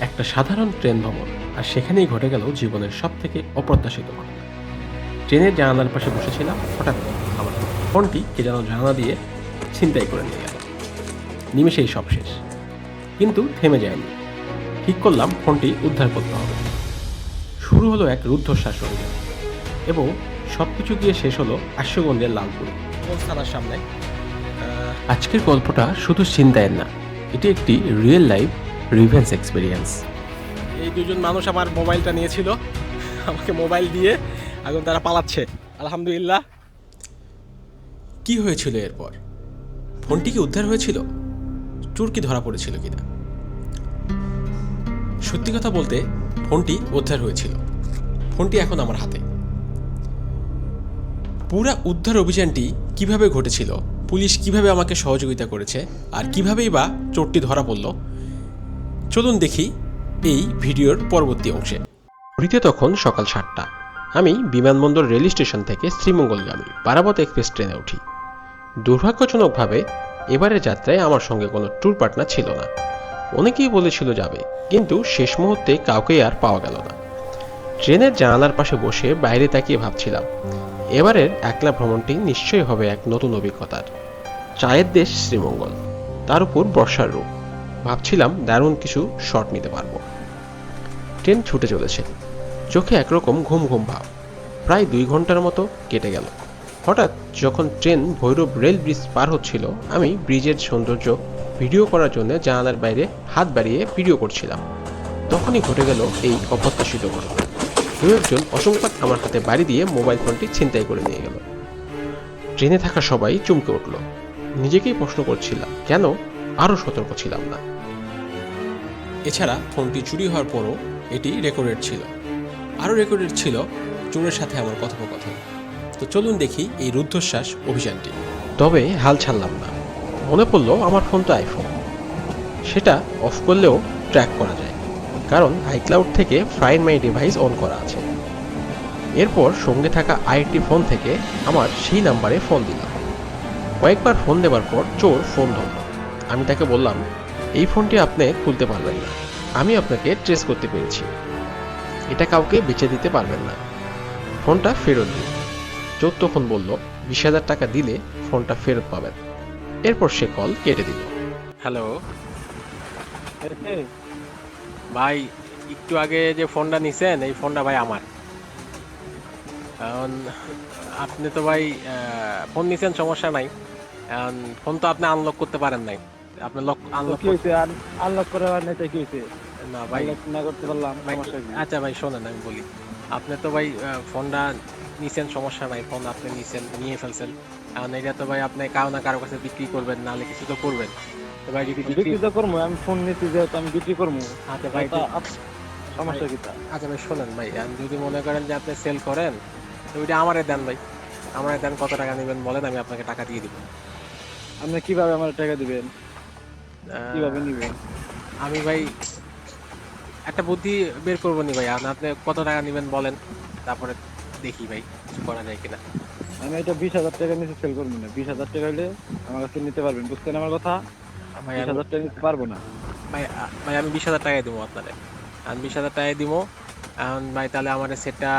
একটা সাধারণ ট্রেন ভ্রমণ আর সেখানেই ঘটে গেল জীবনের সব থেকে অপ্রত্যাশিত ঘটনা। ট্রেনের জানালার পাশে বসেছিলাম হঠাৎ আমার ফোনটি কে যেন জানালা দিয়ে ছিনতাই করে নিয়ে গেল। নিমেষেই সব শেষ কিন্তু থেমে যায়নি। ঠিক করলাম ফোনটি উদ্ধার করতে হবে। শুরু হলো এক রুদ্ধশ্বাস অভিযান এবং সব কিছু গিয়ে শেষ হলো আশ্বগঞ্জের লালপুর থানার সামনে? আজকের গল্পটা শুধু চিন্তায়ের না এটি একটি রিয়েল লাইফ রিভেন্স এক্সপিরিয়েন্স এই দুজন মানুষ আমার মোবাইলটা নিয়েছিল। আমাকে মোবাইল দিয়ে এখন তারা পালাচ্ছে। আলহামদুলিল্লাহ। কি হয়েছিল এরপর? ফোনটি কি উদ্ধার হয়েছিল? চোর কি ধরা পড়েছিল কিনা? সত্যি কথা বলতে ফোনটি উদ্ধার হয়েছিল। ফোনটি এখন আমার হাতে। পুরা উদ্ধার অভিযানটি কীভাবে ঘটেছিল? পুলিশ কীভাবে আমাকে সহযোগিতা করেছে? আর কিভাবেই বা চোরটি ধরা পড়ল? চলুন দেখি এই ভিডিওর পরবর্তী অংশে। ঘড়িতে তখন সকাল সাতটা। আমি বিমানবন্দর রেল স্টেশন থেকে শ্রীমঙ্গলগামী পারাবত এক্সপ্রেস ট্রেনে উঠি। দুর্ভাগ্যজনকভাবে এবারের যাত্রায় আমার সঙ্গে কোনো ট্যুর পার্টনার ছিল না। অনেকেই বলেছিল যাবে, কিন্তু শেষ মুহূর্তে কাউকেই আর পাওয়া গেল না। ট্রেনের জানালার পাশে বসে বাইরে তাকিয়ে ভাবছিলাম, এবারের একলা ভ্রমণটি নিশ্চয়ই হবে এক নতুন অভিজ্ঞতার। চায়ের দেশ শ্রীমঙ্গল, তার উপর বর্ষার রূপ। ভাবছিলাম দারুণ কিছু শট নিতে পারব। ট্রেন ছুটে চলেছে। চোখে একরকম ঘুম ঘুম ভাব। প্রায় দুই ঘণ্টার মতো কেটে গেল। হঠাৎ যখন ট্রেন ভৈরব রেল ব্রিজ পার হচ্ছিল, আমি ব্রিজের সৌন্দর্য ভিডিও করার জন্য জানালার বাইরে হাত বাড়িয়ে ভিডিও করছিলাম। তখনই ঘটে গেল এই অপ্রত্যাশিত ঘটনা। কেউ একজন অসংখ্যাত আমার হাতে বাড়ি দিয়ে মোবাইল ফোনটি ছিনতাই করে নিয়ে গেল। ট্রেনে থাকা সবাই চমকে উঠল। নিজেকেই প্রশ্ন করছিলাম, কেন আরও সতর্ক ছিলাম না? এছাড়া ফোনটি চুরি হওয়ার পরও এটি রেকর্ডেড ছিল। আরও রেকর্ডেড ছিল চোরের সাথে আমার কথোপকথন। তো চলুন দেখি এই রুদ্ধশ্বাস অভিযানটি। তবে হাল ছাড়লাম না। মনে পড়ল আমার ফোন তো আইফোন। সেটা অফ করলেও ট্র্যাক করা যায়, কারণ আইক্লাউড থেকে ফাইন মাই ডিভাইস অন করা আছে। এরপর সঙ্গে থাকা আইটি ফোন থেকে আমার সেই নাম্বারে ফোন দিলাম। কয়েকবার ফোন দেওয়ার পর চোর ফোন ধরল। আমি তাকে বললাম এই ফোনটি আপনি খুলতে পারবেন না। আমি আপনাকে ট্রেস করতে পেরেছি। এটা কাউকে বেচে দিতে পারবেন না। ফোনটা ফেরত দিন। চোর তখন বলল, বিশ হাজার টাকা দিলে ফোনটা ফেরত পাবেন। এরপর সে কল কেটে দিল। হ্যালো। ভাই, একটু আগে যে ফোনটা নিছেন, এই ফোনটা ভাই আমার। কারণ আপনি তো ভাই ফোন নিছেন সমস্যা নাই। ফোন তো আপনি আনলক করতে পারেন নাই। আপনি লক আনলক কি আনলক করে আর নেতা কি না ভাই। না করতে পারলাম সমস্যা কি আচ্ছা ভাই শোনেন আমি বলি। আপনি তো ভাই ফোনটা নিছেন সমস্যা নাই ফোন আপনি নিছেন নিয়ে ফেলছেন। কারণ এটা তো ভাই আপনি কারও না কারও কাছে বিক্রি করবেন নাহলে কিছু তো করবেন। তো ভাই যদি বিক্রি তো করব আমি ফোন নিচ্ছি যেহেতু আমি বিক্রি করব আচ্ছা ভাই সমস্যা কি আচ্ছা ভাই শোনেন ভাই আর যদি মনে করেন যে আপনি সেল করেন তো ওইটা আমারে দেন ভাই। আমারে দেন কত টাকা নেবেন বলেন আমি আপনাকে টাকা দিয়ে দিব। আপনি কীভাবে আমার টাকা দিবেন? কীভাবে নিবেন আমি ভাই একটা বুদ্ধি বের করব নি ভাই আপনি কত টাকা নেবেন বলেন তারপরে দেখি ভাই কিছু করা যায় কিনা। আমি এটা বিশ হাজার টাকা নিচে সেল করব না। বিশ হাজার টাকা হলে আমার কাছে নিতে পারবেন বুঝছেন আমার কথা? বিশ হাজার টাকা নিতে পারব না। ভাই ভাই আমি বিশ হাজার টাকায় দিব আপনারে। আমি বিশ হাজার টাকায় দিব। এখন ভাই তাহলে আমার সেটটা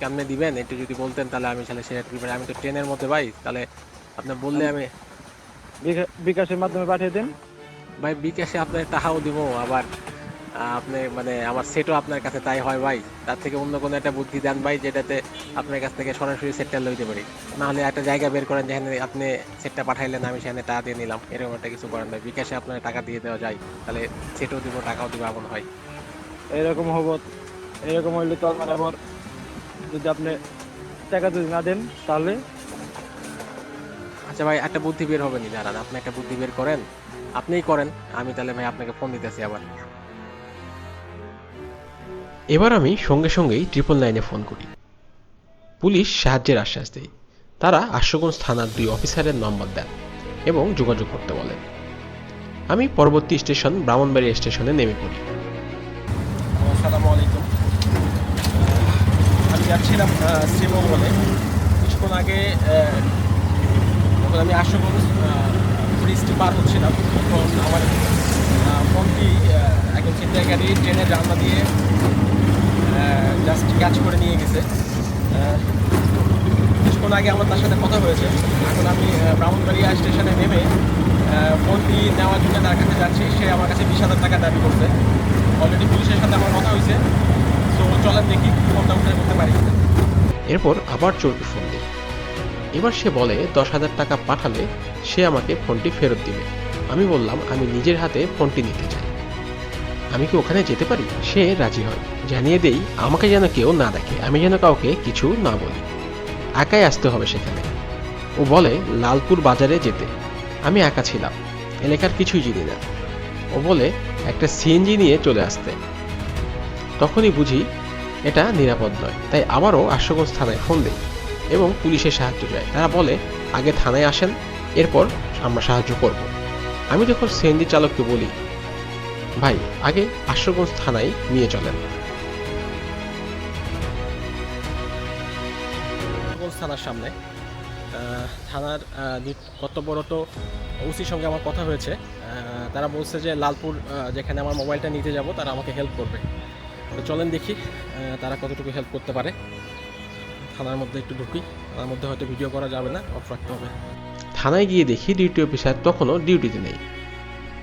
কেমনে দিবেন? একটু যদি বলতেন তাহলে আমি তাহলে সেটা আমি তো ট্রেনের মধ্যে ভাই তাহলে আপনি বললে আমি বিকাশের মাধ্যমে পাঠিয়ে দেন। ভাই বিকাশে আপনার টাকাও দিব আবার আপনি মানে আমার সেটও আপনার কাছে তাই হয় ভাই। তার থেকে অন্য কোনো একটা বুদ্ধি দেন ভাই যেটাতে আপনার কাছ থেকে সরাসরি সেটটা লইতে পারি। নাহলে একটা জায়গা বের করেন যেখানে আপনি সেটটা পাঠাইলেন আমি সেখানে টাকা দিয়ে নিলাম। এরকম একটা কিছু করেন ভাই। বিকাশে আপনার টাকা দিয়ে দেওয়া যায়। তাহলে সেটও দিব টাকাও দিব এমন হয়। এরকম হব এরকম হইলে তো আমার আবার যদি আপনি টাকা যদি না দেন তাহলে আচ্ছা ভাই একটা বুদ্ধি বের হবে নি দাঁড়ান আপনি একটা বুদ্ধি বের করেন। আপনিই করেন আমি তাহলে ভাই আপনাকে ফোন দিতেছি আবার। এবার আমি সঙ্গে সঙ্গেই ট্রিপল নাইনে ফোন করি। পুলিশ সাহায্যের আশ্বাস দেয়। তারা আশুগঞ্জ থানার দুই অফিসারের নম্বর দেন এবং যোগাযোগ করতে বলেন। আমি পরবর্তী স্টেশন ব্রাহ্মণবাড়ি স্টেশনে নেমে পড়ি। আসসালামু আলাইকুম। আমি যাচ্ছিলাম শ্রীমঙ্গলে। কিছুক্ষণ আগে আহ, যখন আমি আশুগঞ্জ ব্রিজটি পার হচ্ছিলাম। তখন আমার ফোনটি একজন ছিনতাইকারী গাড়ি ট্রেনে জানলা দিয়ে জাস্ট ক্যাচ করে নিয়ে গেছে। কিছুক্ষণ আগে আমার তার সাথে কথা হয়েছে। এখন আমি ব্রাহ্মণবাড়িয়া স্টেশনে নেমে ফোনটি নেওয়ার জন্য তার কাছে যাচ্ছি। সে আমার কাছে বিশ হাজার টাকা দাবি করছে। অলরেডি পুলিশের সাথে আমার কথা হয়েছে। সো চলেন দেখি ফোনটা উঠে করতে পারি। এরপর আবার চোরকে ফোন। এবার সে বলে, দশ হাজার টাকা পাঠালে সে আমাকে ফোনটি ফেরত দিবে। আমি বললাম, আমি নিজের হাতে ফোনটি নিতে চাই। আমি কি ওখানে যেতে পারি? সে রাজি হয়। জানিয়ে দেই, আমাকে যেন কেউ না দেখে, আমি যেন কাউকে কিছু না বলি। একাই আসতে হবে সেখানে। ও বলে, লালপুর বাজারে যেতে। আমি একা ছিলাম। এলাকার কিছুই চিনি না। ও বলে, একটা সিএনজি নিয়ে চলে আসতে। তখনই বুঝি, এটা নিরাপদ নয়। তাই আবারও আশুগঞ্জ থানায় ফোন দিই। এবং পুলিশের সাহায্য চাই তারা বলে, আগে থানায় আসেন, এরপর আমরা সাহায্য করব। আমি তখন সিএনজি চালককে বলি, ভাই, আগে আশুগঞ্জ থানায় নিয়ে চলেন। থানার সামনে থানার কর্তব্যরত ওসির সঙ্গে আমার কথা হয়েছে তারা বলছে যে, লালপুর যেখানে আমার মোবাইলটা নিতে যাব, তারা আমাকে হেল্প করবে। তো চলেন দেখি তারা কতটুকু হেল্প করতে পারে। থানার মধ্যে একটু ঢুকি থানার মধ্যে হয়তো ভিডিও করা যাবে না অফ রাখতে হবে। থানায় গিয়ে দেখি ডিউটি অফিসার তখনও ডিউটিতে নেই।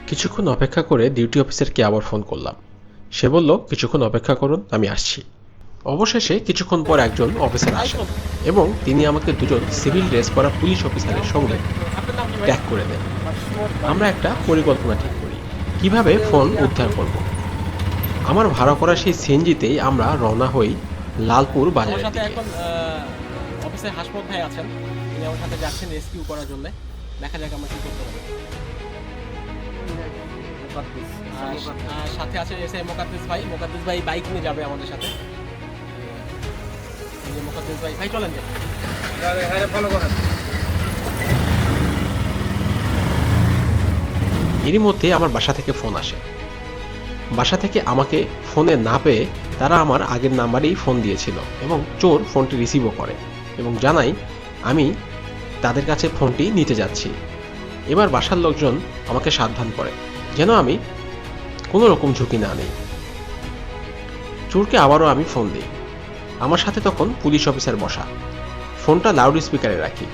কিছুক্ষণ অপেক্ষা করে ডিউটি অফিসারকে আবার ফোন করলাম। সে বলল, কিছুক্ষণ অপেক্ষা করুন, আমি আসছি। অবশেষে কিছুক্ষণ পর একজন অফিসার আসেন এবং তিনি আমাকে দুজন সিভিল ড্রেস পরা পুলিশ অফিসারের সঙ্গে ট্যাগ করে দেন। আমরা একটা পরিকল্পনা ঠিক করি। কীভাবে ফোন উদ্ধার করব? আমার ভাড়া করা সেই সিএনজিতেই আমরা রওনা হই লালপুর বাজারের দিকে। এখন অফিসে হাসমত ভাই আছেন। তিনি আমার সাথে যাচ্ছেন রেস্কিউ করার জন্য। দেখা যাক আমরা কি করতে পারি। সাথে আছে এসে মোকাদ্দেস ভাই। মোকাদ্দেস ভাই বাইক নিয়ে যাবে আমাদের সাথে। মোকাদ্দেস ভাই। ভাই চলেন যাই। এরই মধ্যে আমার বাসা থেকে ফোন আসে। বাসা থেকে আমাকে ফোনে না পেয়ে তারা আমার আগের নাম্বারেই ফোন দিয়েছিল এবং চোর ফোনটি রিসিভও করে এবং জানাই, আমি তাদের কাছে ফোনটি নিতে যাচ্ছি। এবার বাসার লোকজন আমাকে সাবধান করে, যেন আমি কোনো রকম ঝুঁকি না নেই। চোরকে আবারও আমি ফোন দিই। আমার সাথে তখন পুলিশ অফিসার বসা। ফোনটা লাউড স্পিকারে রাখি?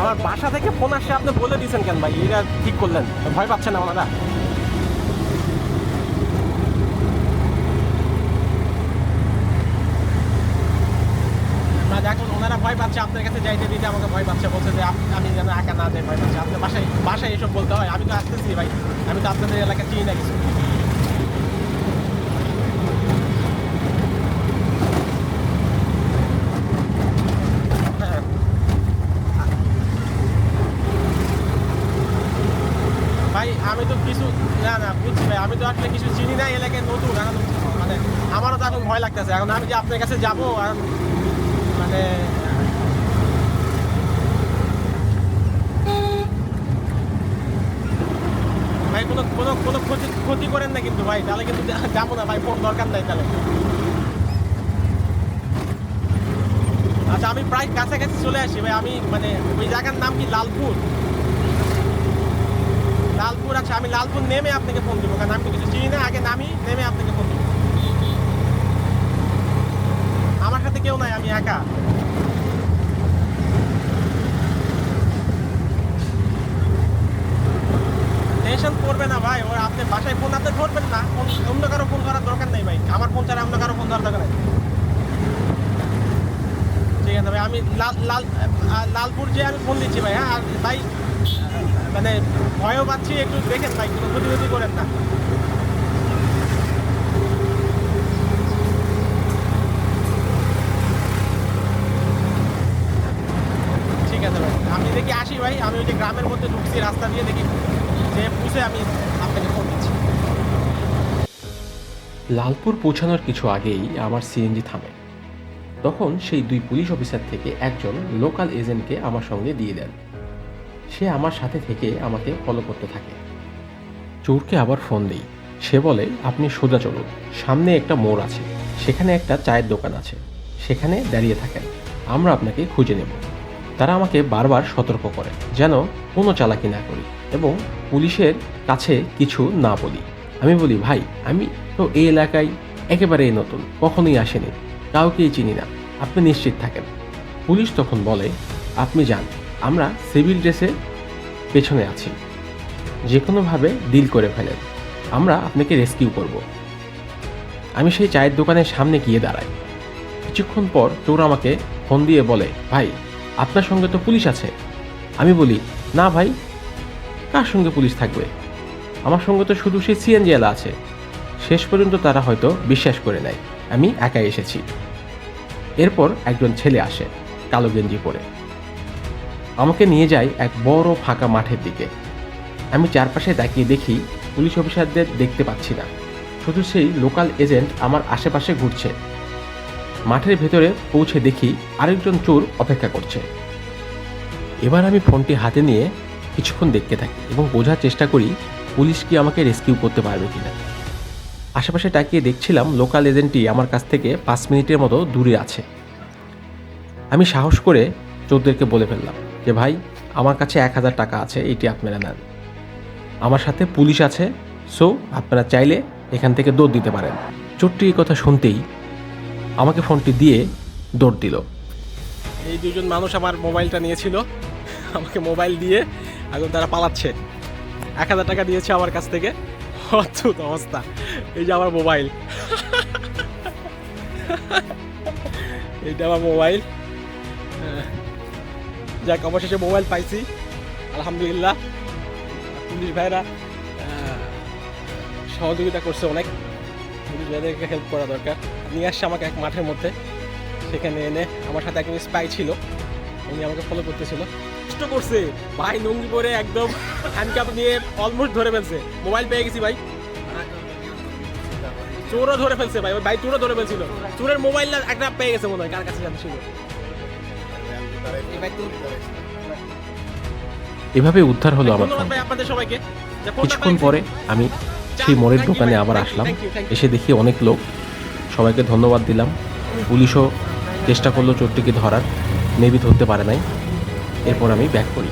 আমার বাসা থেকে ফোন আসে আপনি বলে দিয়েছেন কেন ভাই? এটা ঠিক করলেন। ভয় পাচ্ছেন ওনারা না দেখুন ওনারা ভয় পাচ্ছে, আপনার কাছে যাইতে দিতে আমাকে ভয় পাচ্ছে, বলছে যে আমি যেন একা না যাই, ভয় পাচ্ছে। আপনার বাসায় বাসায় এসব বলতে হয়, আমি তো আসতেছি ভাই। আমি তো আপনাদের এলাকা চিনি না কিছু। ভাই, আমি তো কিছু না না, বুঝছি ভাই, আমি তো আসলে কিছু চিনি না, এলাকায় নতুন, এখন মানে আমারও তো এখন ভয় লাগতেছে। এখন আমি যে আপনার কাছে যাব মানে ভাই কোনো কোনো ক্ষতি ক্ষতি করেন না কিন্তু ভাই, তাহলে কিন্তু যাব না ভাই ফোন দরকার নাই তাহলে। আচ্ছা আমি প্রায় কাছাকাছি চলে আসি ভাই, আমি মানে ওই জায়গার নাম কি লালপুর? লালপুর আচ্ছা আমি লালপুর নেমে আপনাকে ফোন দেবো, কারণ আমি কিছু চিনি না, আগে নামি, নেমে আপনাকে ফোন দিব। আমার সাথে কেউ নাই, আমি একা টেনশন করবে না ভাই ওর আপনি বাসায় ফোন আপনি ধরবেন না অন্য- অন্য কারও ফোন করার দরকার নেই ভাই আমার ফোন ছাড়া অন্য কারও ফোন ধরার দরকার নেই ঠিক আছে ভাই আমি লাল লাল লালপুর যে আমি ফোন দিচ্ছি ভাই হ্যাঁ? আর ভাই মানে ভয়ও পাচ্ছি, একটু দেখেন ভাই, কোনো ক্ষতি করেন না। ঠিক আছে ভাই, আমি দেখি আসি ভাই, আমি ওই যে গ্রামের মধ্যে ঢুকছি, রাস্তা দিয়ে দেখি যে পুষে আমি আপনাকে ফোন দিচ্ছি। লালপুর পৌঁছানোর কিছু আগেই আমার সিএনজি থামে। তখন সেই দুই পুলিশ অফিসার থেকে একজন লোকাল এজেন্টকে আমার সঙ্গে দিয়ে দেন। সে আমার সাথে থেকে আমাকে ফলো করতে থাকে। চোরকে আবার ফোন দিই। সে বলে, আপনি সোজা চলুন। সামনে একটা মোড় আছে। সেখানে একটা চায়ের দোকান আছে। সেখানে দাঁড়িয়ে থাকেন। আমরা আপনাকে খুঁজে নেব। তারা আমাকে বারবার সতর্ক করে, যেন কোনো চালাকি না করি এবং পুলিশের কাছে কিছু না বলি। আমি বলি, ভাই, আমি তো এই এলাকায় একেবারেই নতুন। কখনোই আসেনি। কাউকেই চিনি না। আপনি নিশ্চিত থাকেন। পুলিশ তখন বলে, আপনি যান, আমরা সিভিল ড্রেসে পেছনে আছি। যে কোনোভাবে ডিল করে ফেলেন। আমরা আপনাকে রেস্কিউ করব। আমি সেই চায়ের দোকানের সামনে গিয়ে দাঁড়াই। কিছুক্ষণ পর চোর আমাকে ফোন দিয়ে বলে, ভাই, আপনার সঙ্গে তো পুলিশ আছে। আমি বলি, না ভাই, কার সঙ্গে পুলিশ থাকবে? আমার সঙ্গে তো শুধু সেই সিএনজি এলা আছে। শেষ পর্যন্ত তারা হয়তো বিশ্বাস করে নেয়, আমি একাই এসেছি। এরপর একজন ছেলে আসে, কালো গেঞ্জি পরে। আমাকে নিয়ে যায় এক বড় ফাঁকা মাঠের দিকে। আমি চারপাশে তাকিয়ে দেখি, পুলিশ অফিসারদের দেখতে পাচ্ছি না। শুধু সেই লোকাল এজেন্ট আমার আশেপাশে ঘুরছে। মাঠের ভেতরে পৌঁছে দেখি আরেকজন চোর অপেক্ষা করছে। এবার আমি ফোনটি হাতে নিয়ে কিছুক্ষণ দেখতে থাকি এবং বোঝার চেষ্টা করি, পুলিশ কি আমাকে রেস্কিউ করতে পারবে কিনা। আশেপাশে তাকিয়ে দেখছিলাম লোকাল এজেন্টটি আমার কাছ থেকে পাঁচ মিনিটের মতো দূরে আছে। আমি সাহস করে চোরদেরকে বলে ফেললাম যে, ভাই, আমার কাছে এক হাজার টাকা আছে, এটি আপনারা নেন। আমার সাথে পুলিশ আছে, সো আপনারা চাইলে এখান থেকে দৌড় দিতে পারেন। চোরটি এই কথা শুনতেই আমাকে ফোনটি দিয়ে দৌড় দিল। এই দুজন মানুষ আমার মোবাইলটা নিয়েছিল। আমাকে মোবাইল দিয়ে এখন তারা পালাচ্ছে। এক হাজার টাকা দিয়েছে আমার কাছ থেকে। অদ্ভুত অবস্থা। এই যে আমার মোবাইল এইটা আমার মোবাইল যাক অবশেষে মোবাইল পাইছি আলহামদুলিল্লাহ পুলিশ ভাইরা সহযোগিতা করছে অনেক পুলিশ ভাইদেরকে হেল্প করা দরকার নিয়ে আসছে আমাকে এক মাঠের মধ্যে সেখানে এনে আমার সাথে একজন স্পাই ছিল উনি আমাকে ফলো করতেছিল কষ্ট করছে ভাই লুঙ্গি পরে একদম হ্যান্ডকাপ নিয়ে অলমোস্ট ধরে ফেলছে মোবাইল পেয়ে গেছি ভাই চোরও ধরে ফেলছে ভাই ভাই চোরও ধরে ফেলছিল। চোরের মোবাইল একটা পেয়ে গেছে মনে হয় কার কাছে জানছিল এভাবে উদ্ধার হলো আমার ফোন। সবাইকে। কিছুক্ষণ পরে আমি সেই মোড়ের দোকানে আবার আসলাম. এসে দেখি অনেক লোক। সবাইকে ধন্যবাদ দিলাম। পুলিশও চেষ্টা করল চোরটিকে ধরার। মেবি ধরতে পারে নাই। এরপর আমি ব্যাক করি।